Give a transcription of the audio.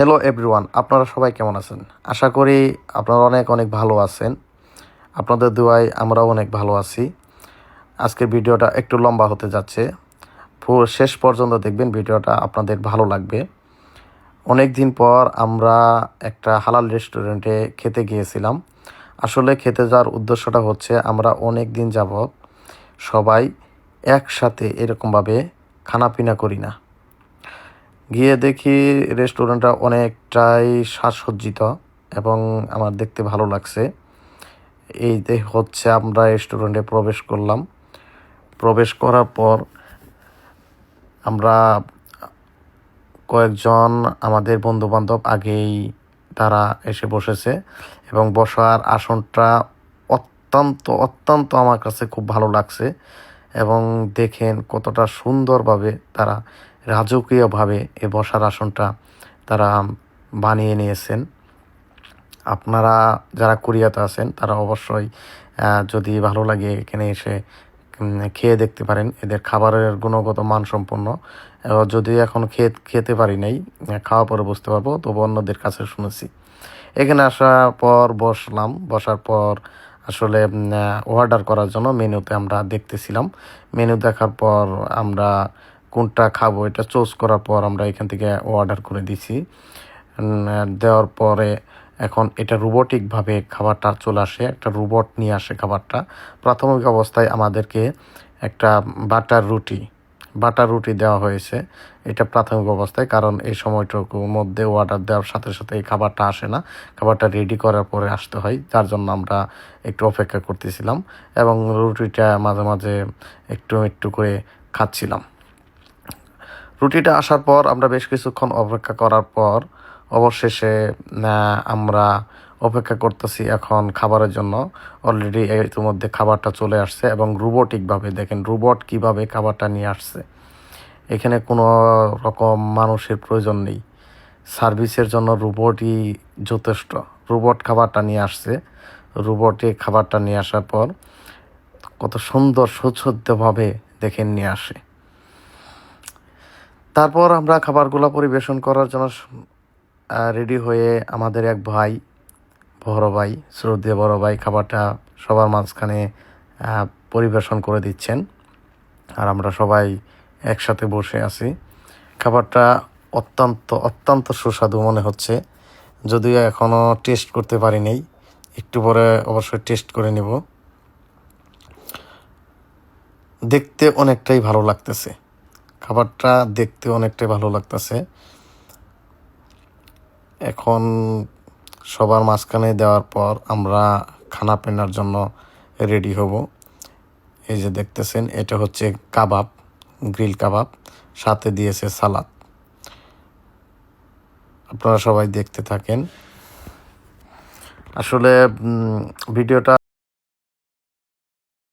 Hello everyone আপনারা সবাই কেমন আছেন? আশা করি আপনারা অনেক অনেক ভালো আছেন। আপনাদের দোয়ায় আমরাও অনেক ভালো আছি। আজকের ভিডিওটা একটু লম্বা হতে যাচ্ছে। শেষ পর্যন্ত দেখবেন ভিডিওটা আপনাদের ভালো লাগবে। অনেক দিন পর আমরা একটা হালাল রেস্টুরেন্টে খেতে গিয়েছিলাম। আসলে খেতে যাওয়ার উদ্দেশ্যটা হচ্ছে আমরা অনেক দিন যাবৎ সবাই একসাথে এরকমভাবে খানাপিনা করি না। গিয়ে দেখি রেস্টুরেন্টটা অনেকটাই সাজসজ্জিত এবং আমার দেখতে ভালো লাগছে। এই হচ্ছে আমরা রেস্টুরেন্টে প্রবেশ করলাম। প্রবেশ করার পর আমরা কয়েকজন আমাদের বন্ধু বান্ধব আগেই তারা এসে বসেছে এবং বসার আসনটা অত্যন্ত অত্যন্ত আমার কাছে খুব ভালো লাগছে এবং দেখেন কতটা সুন্দরভাবে তারা রাজকীয়ভাবে এ বসার আসনটা তারা বানিয়ে নিয়েছেন। আপনারা যারা কোরিয়াতে আছেন, তারা অবশ্যই যদি ভালো লাগে এখানে এসে খেয়ে দেখতে পারেন। এদের খাবারের গুণগত মান সম্পন্ন যদি এখন খেয়ে, খেতে পারি নাই, খাওয়া পরে বুঝতে পারব, তবু অন্যদের কাছে শুনেছি। এখানে আসার পর বসলাম। বসার পর আসলে অর্ডার করার জন্য মেনুতে আমরা দেখতেছিলাম। মেনু দেখার পর আমরা কোনটা খাব, এটা চুজ করার পর আমরা এখান থেকে অর্ডার করে দিছি। দেওয়ার পরে এখন এটা রোবোটিকভাবে খাবারটা চলে আসে, একটা রোবট নিয়ে আসে খাবারটা। প্রাথমিক অবস্থায় আমাদেরকে একটা বাটার রুটি বাটার রুটি দেওয়া হয়েছে এটা প্রাথমিক অবস্থায়, কারণ এই সময়টুকুর মধ্যে অর্ডার দেওয়ার সাথে সাথে এই খাবারটা আসে না। খাবারটা রেডি করার পরে আসতে হয়, যার জন্য আমরা একটু অপেক্ষা করতেছিলাম এবং রুটিটা মাঝে মাঝে একটু একটু করে খাচ্ছিলাম। রুটিটা আসার পর আমরা বেশ কিছুক্ষণ অপেক্ষা করার পর অবশেষে আমরা অপেক্ষা করতেছি এখন খাবারের জন্য। অলরেডি ইতিমধ্যে খাবারটা চলে আসছে এবং রোবোটিকভাবে দেখেন রোবট কীভাবে খাবারটা নিয়ে আসছে। এখানে কোনো রকম মানুষের প্রয়োজন নেই। সার্ভিসের জন্য রোবটই যথেষ্ট। রোবট খাবারটা নিয়ে আসছে। রোবটে খাবারটা নিয়ে আসার পর কত সুন্দর সুসজ্জভাবে দেখেন নিয়ে আসে। তারপর আমরা খাবারগুলো পরিবেশন করার জন্য রেডি হয়ে আমাদের এক ভাই, বড় ভাই, শ্রদ্ধেয় বড় ভাই খাবারটা সবার মাঝখানে পরিবেশন করে দিচ্ছেন। আর আমরা সবাই একসাথে বসে আছি। খাবারটা অত্যন্ত অত্যন্ত সুস্বাদু মনে হচ্ছে। যদিও এখনও টেস্ট করতে পারি নাই। একটু পরে অবশ্যই টেস্ট করে নেব। দেখতে অনেকটাই ভালো লাগতেছে। খাবারটা দেখতে অনেকটাই ভালো লাগতেছে। এখন সবার মাঝখানে দেওয়ার পর আমরা খানা পেনার জন্য রেডি হব। এই যে দেখতেছেন, এটা হচ্ছে কাবাব, গ্রিল কাবাব, সাথে দিয়েছে সালাদ। আপনারা সবাই দেখতে থাকেন। আসলে ভিডিওটা